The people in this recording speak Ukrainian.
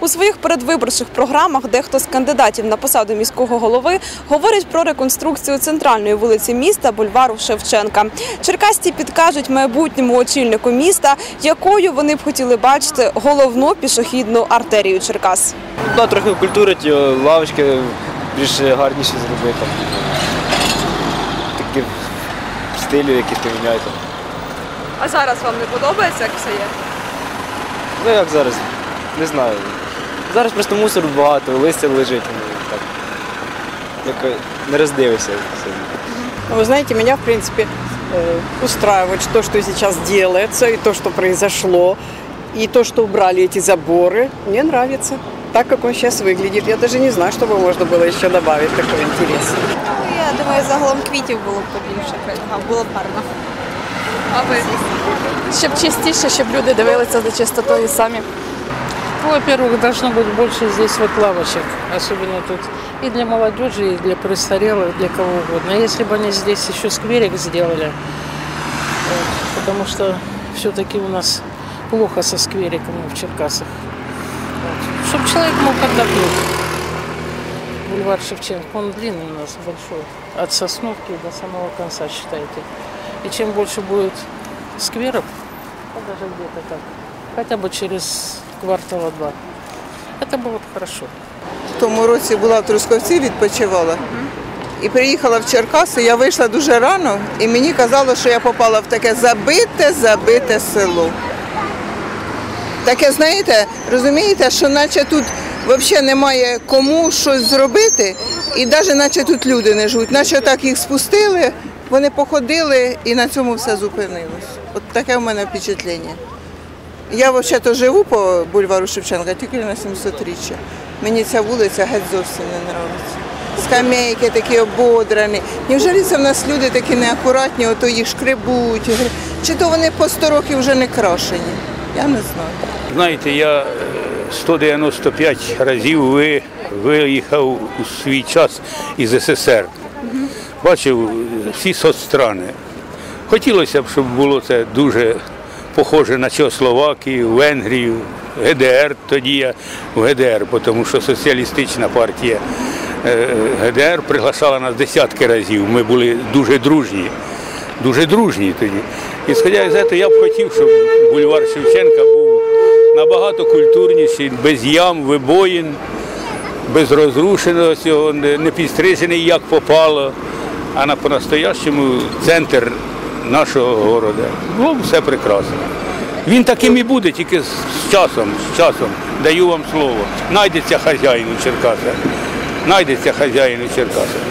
У своїх передвиборчих програмах дехто з кандидатів на посаду міського голови говорить про реконструкцію центральної вулиці міста бульвару Шевченка. Черкасті підкажуть майбутньому очільнику міста, якою вони б хотіли бачити головну пішохідну артерію Черкас. Да, трохи культурить його, лавочки більш гарніші зробити. Такі в стилі якісь поміняти. А зараз вам не подобається, як все є? Ну як зараз? Не знаю. Зараз просто мусору багато, листя лежить. ну, Так. Як не роздивишся. сильно. Ну, Вы знаете, меня, в принципе, э, устраивает то, что сейчас делается, и то, что произошло, и то, что убрали эти заборы. Мне нравится. Так, как он сейчас выглядит. Я даже не знаю, что бы можно было еще добавить такого интересного. Я думаю, загалом квітів було б побільше, було б гарно. А ви? Щоб чистіше, щоб люди дивилися за чистотою самі. Ну, Во-первых, должно быть больше здесь вот лавочек, особенно тут и для молодежи, и для престарелых, для кого угодно. Если бы они здесь еще скверик сделали, вот, потому что все-таки у нас плохо со сквериками в Черкасах. Вот. Чтобы человек мог отдохнуть. Бульвар Шевченко, он длинный у нас, большой, от Сосновки до самого конца, считайте. И чем больше будет скверов, ну, даже где-то так, хотя бы через квартала два, это было бы хорошо. В тому році була в Трускавці, відпочивала. І приїхала в Черкаси, я вийшла дуже рано, і мені казало, що я попала в таке забите, забите село. Таке, знаєте, розумієте, що наче тут взагалі немає кому щось зробити, і навіть наче тут люди не живуть, наче так їх спустили, вони походили і на цьому все зупинилось. От таке в мене впечатлення. Я взагалі живу по бульвару Шевченка, тільки на 700-річчя. Мені ця вулиця геть зовсім не подобається. Скамейки такі ободрані. Невже це в нас люди такі неакуратні, ото їх шкребуть. Чи то вони по 100 років вже не крашені? Я не знаю. Знаєте, я е, 195 разів ви- виїхав у свій час із СССР. Бачив е, всі соцстрани. Хотілося б, щоб було це дуже похоже на Чехословакію, Венгрію, ГДР. Тоді я в ГДР, тому що соціалістична партія е, ГДР приглашала нас десятки разів. Ми були дуже дружні, дуже дружні тоді. І сходя з цього, я б хотів, щоб бульвар Шевченка був набагато культурніший, без ям, вибоїн, без розрушеного цього, не підстрижений, як попало, а на по-настоящому центр нашого міста. Б все прекрасно. Він таким і буде, тільки з часом, з часом, даю вам слово. Найдеться хазяїн у Черкаса. Найдеться хазяїн у Черкасах.